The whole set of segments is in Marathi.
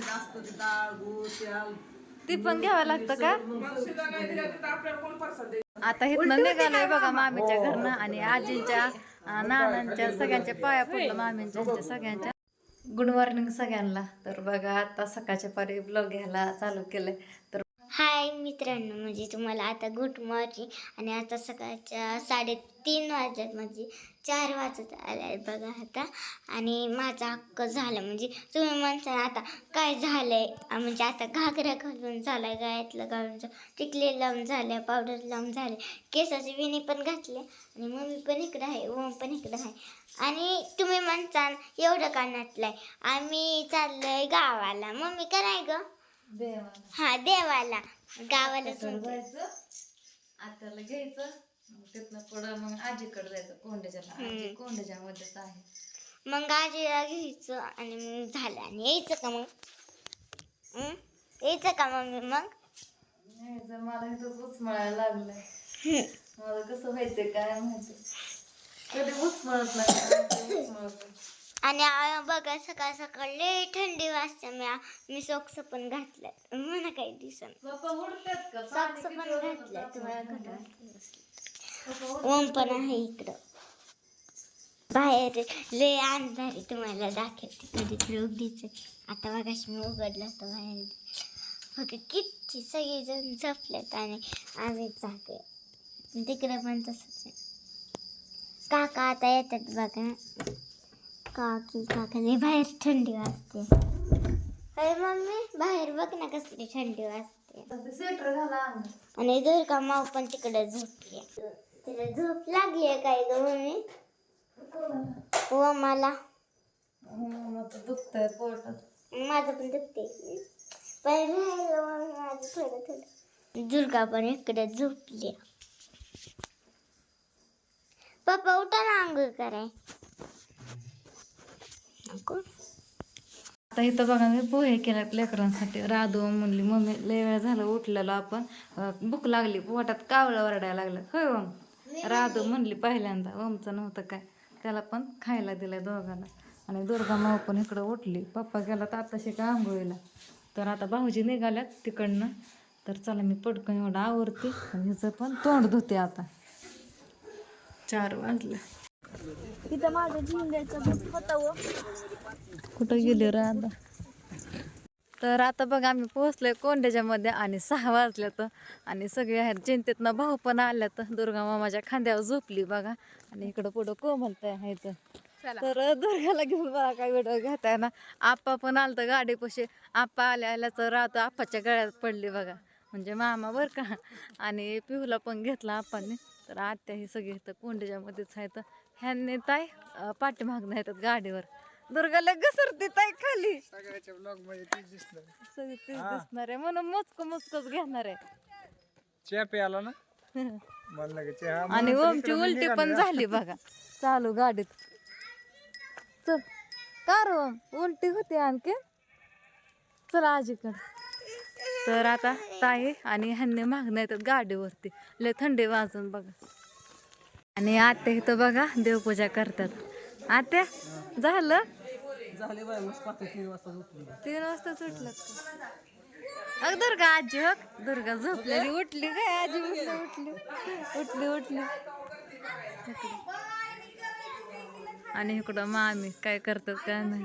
असतं ते डाळ गूळ तेल ती पण घ्यावं लागतं का? आता इथनं निघालोय बघा मामीच्या घरनं आणि आजींच्या नानांच्या सगळ्यांच्या पाया पडलं मामींच्या सगळ्यांच्या. गुड मॉर्निंग सगळ्यांना. तर बघा आता सकाळच्या पारी ब्लॉग घ्यायला चालू केलंय. तर हाय मित्रांनो म्हणजे तुम्हाला आता गुड मॉर्निंग आणि आता सकाळच्या साडेतीन वाजल्यात म्हणजे चार वाजत आल्या आहेत बघा आता. आणि माझा हक्क झाला म्हणजे तुम्ही म्हणता आता काय झालंय? आहे म्हणजे आता घागरा घालून झालाय गायतलं घालून झालं टिकले लावून झाल्या पावडर लावून झाले केसाची विणी पण घातले आणि मम्मी पण इकडं आहे ओम पण इकडं आहे. आणि तुम्ही म्हणता एवढं का नटलंय? आम्ही चाललोय गावाला मम्मी कराय ग? हा देवाला. गावाला आत्याला घ्यायचं. मग तिथनं पुढं मग आजीकडे जायचं. कोंड्याच्या आजी कोंड्याच्या मध्येच आहे. मग आजीला घ्यायचं आणि मग झालं. आणि यायचं का मग? हं? यायचं का मग मग? नाही जर मला इथं उचमळायला लागलंय. मला कसं व्हायचंय काय माहिती कधी उचमळत नाही उचमळत आणि बघा सकाळ सकाळ लय थंडी वाजते. मी मी सॉक्स पण घातल्यात. मला काही दिसन. सॉक्स पण तुम्हाला घरात ओम पण आहे इकडं. बाहेर लय अंधार तुम्हाला दाखवते. कधी उघडीच आता बघाशी मी उघडलं तर बाहेर. बघा किती सगळेजण झोपलेत आणि आम्ही जागे. तिकडे पण तसंच आहे. काका आता येतात बघा. काकी काकाने बाहेर थंडी वाजते. अरे मम्मी बाहेर बघ ना कसली थंडी वाजते. स्वेटर घाला आणि दुर्गा माव पण तिकडे झोपली तिला झोप लागली आहे काय ग मम्मी? व मला. दुखत दुखतंय. पोटात माझं पण दुखते पण राहिलं माझं थोडं थोडं. दुर्गा पण इकडे झोपली पप्पा उठा ना आंघोळ कराय आता इथं बघा मी पोहे केल्यात लेकरांसाठी. राधू म्हणली मम्मी लय वेळ झालं उठलेलो आपण. भूक लागली पोटात कावळं वरडायला लागलं. होय ओम? राधू म्हणली पहिल्यांदा ओमचं नव्हतं काय? त्याला पण खायला दिलं दोघांना. आणि दुर्गा माऊ पण इकडं उठली. पप्पा गेला तर आताशी का आंघोळीला? तर आता भाऊजी निघाल्यात तिकडनं. तर चला मी पटकन एवढं आवडते आणि हिचं पण तोंड धुते आता. चार वाजलं. तिथं माझं झिंग्याचं होतं कुठं गेले राधा तर आता बघा आम्ही पोहोचलोय कोंड्याच्या मध्ये आणि सहा वाजल्यात आणि सगळे आहेत चिंतेतनं भाऊ पण आल्यात. दुर्गा मामाच्या खांद्यावर झोपली बघा. आणि इकडं पुढं कोमलत आहेत तर दुर्गाला घेऊन बघा काय व्हिडिओ घेताय ना आप्पा पण आलतं गाडीपाशी. आप्पा आल्या आल्या तर राहतो आप्पाच्या गळ्यात पडली बघा. म्हणजे मामा बर का. आणि पिहूला पण घेतला आप्पाने. तर आत्या ही सगळी इथं कोंड्याच्या मध्येच आहेत. ह्यांनी ताई अं, पाठीमागनं येतात गाडीवर. दुर्गाला घसरते ताई खाली. सगळ्याच्या ब्लॉगमध्ये तीच दिसलं सगळी तेच दिसणार आहे. म्हणून मोजक मोजकच घेणार आहे. चहा प्याला ना? चहा आणि ओमची उलटी पण झाली बघा. चालू गाडीत. चल. का रे ओम उलटी होती आणखी चल आजीकडे. तर आता ताई आणि ह्यांनी मागणं येतात गाडीवरती. लय थंडी वाजून बघा. आणि आत्या इथं बघा देवपूजा करतात. आत्या झालं? तीन वाजता सुटलं अग दुर्गा आजी हो दुर्गा झोपलेली उठली काय आजी उठली उठली. उठली उठली. आणि इकडं मामी काय करतात काय नाही.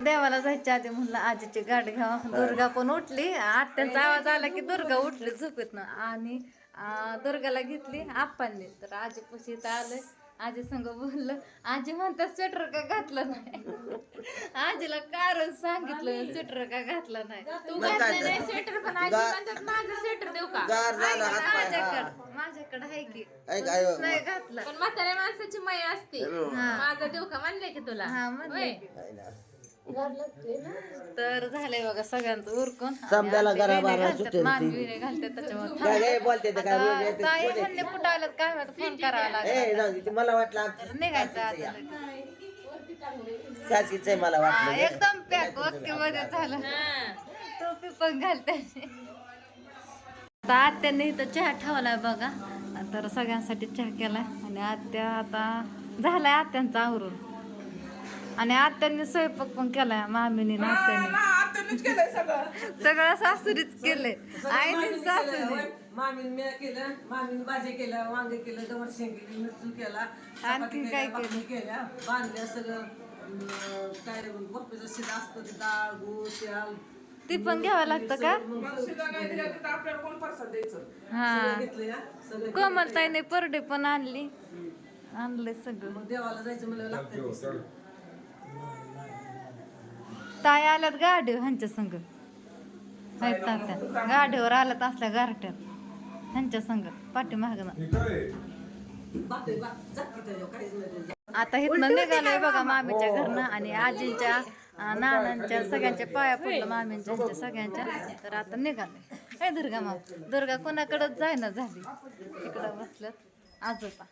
देवाला जायच्या आधी म्हणलं आजीची गाडी घ्यावा. दुर्गा पण उठली. आत्यांचा आवाज आला की दुर्गा उठली झोपेतनं. आणि अं, दुर्गाला घेतली आप्पांनी. तर आजी पशी इथं आलंय आजी संग बोललं आजी म्हणतात स्वेटर का घातलं नाही? आजीला कारण सांगितलं स्वेटर का घातलं नाही? स्वेटर पण आजी म्हणतात माझं स्वेटर देऊ का? माझ्याकडं माझ्याकडं आहे की. नाही घातलं. पण म्हाताऱ्या माणसाची माय असते. माझं देऊ का? म्हणले की तुला. हा म्हणले. तर झालंय बघा सगळ्यांचं उरकून. समजायला घरा बारा वेण्या सुटेल घालतात, ती. मामी वेण्या घालतात त्याच्यामुळे काय काय बोलते ते काय वेगळे ताई म्हणले कुठं आलं काय माहिती फोन करावा? ए लागला जाऊ दे, ते मला वाटलं आमचं निघायचं आता लगेच. सारखीच आहे मला हा, वाटलं एकदम पॅक ओके मध्ये झालं. हा. टोपी पण घालते. आता आत्याने इथं चहा ठेवलाय बघा. तर सगळ्यांसाठी चहा केलाय. आणि आत्या आता झालाय आत्यांचा आवरून. आणि आत्यांनी स्वयंपाक पण केलाय मामीने आत्याने. ना आत्यानेच केलंय सगळं. सगळं सासरीच केलंय. आईने सासरी मामीन मी केलं मामीन भाजी केलं वांगे केलं गमर शेंगे मिरची केला आणखी काय केल्या, भाकरी केल्या बांधल्या सगळं काय बप्पीचं शिरा असतं ते डाळ गूळ त्याल ती पण घ्यावं लागतं का? शिदा हा. कोमलताईने परडे पण आणली. आणले सगळं. मग देवाला जायचं मला लागतं ते सगळं. ताई आल्यात गाडीवर ह्यांच्या संग. आहेत तात्या. गाडीवर आल्यात असल्या गारट्यात. ह्यांच्या संग. नाही त्याच्यावर. आता इथनं निघालोय बघा मामीच्या घरनं आणि आजींच्या नानांच्या सगळ्यांच्या पाया पडलं मामींच्या सगळ्यांच्या. तर आता निघालोय. काय दुर्गा मा दुर्गा कोणाकडं जायना झाली. तिकडं बसल्यात. आजोबा.